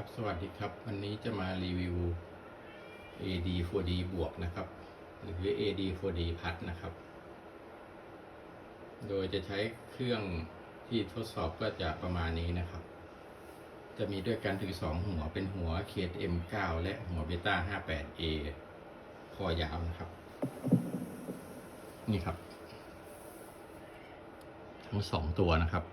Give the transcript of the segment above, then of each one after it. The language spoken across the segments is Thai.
ครับ สวัสดีครับ วันนี้จะมารีวิว AD 4D บวกนะครับ หรือ AD 4D พัดนะครับ โดยจะใช้เครื่องที่ทดสอบก็จะประมาณนี้นะครับ จะมีด้วยกันถึงสองหัวเป็นหัว KM9 และหัว Beta 58A คอยาวนะครับ นี่ครับ ทั้งสองตัวนะครับ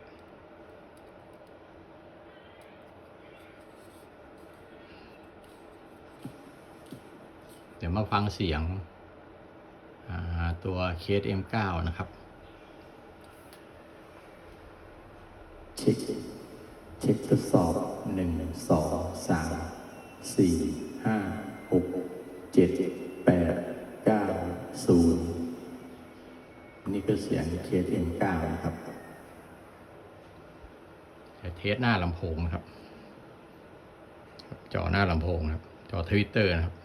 ดี๋ยวมาฟังเสียงอ่าตัวเคส M9 นะครับเช็คเช็คทดสอบหนึ่งสองสามสี่ห้าหกเจ็ดแปดเก้าศูนย์นี่คือเสียงเคสเอ็มเก้านะครับจะเทสหน้าลำโพงนะครับ จอหน้าลำโพงนะครับ จอทวิตเตอร์นะครับ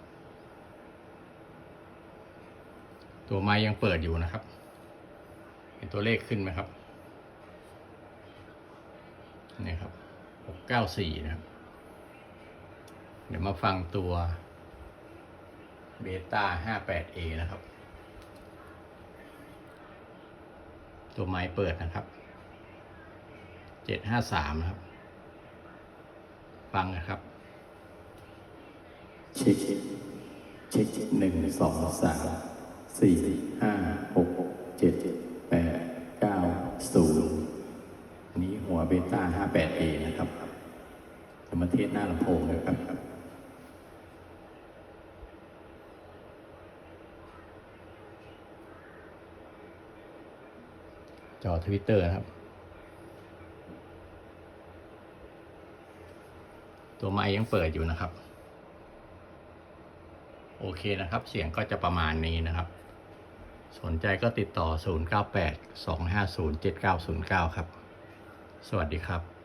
ตัวไม้ยังเปิดอยู่นะครับ เห็นตัวเลขขึ้นไหมครับนี่ครับ694นะครับ เดี๋ยวมาฟังตัวเบต้า 58A นะครับ ตัวไม้เปิดนะครับ753นะครับ ฟังนะครับเช็คเช็คหนึ่งสองสาม สี่ห้าหกเจ็ดแปดเก้าศูนย์นี้หัวเบต้าห้าแปดเอนะครับ จะมาเทสหน้าลำโพงเลยครับจอทวิตเตอร์นะครับ ตัวไม้ยังเปิดอยู่นะครับ โอเคนะครับ เสียงก็จะประมาณนี้นะครับ สนใจก็ติดต่อ 098 250 7909 ครับ สวัสดีครับ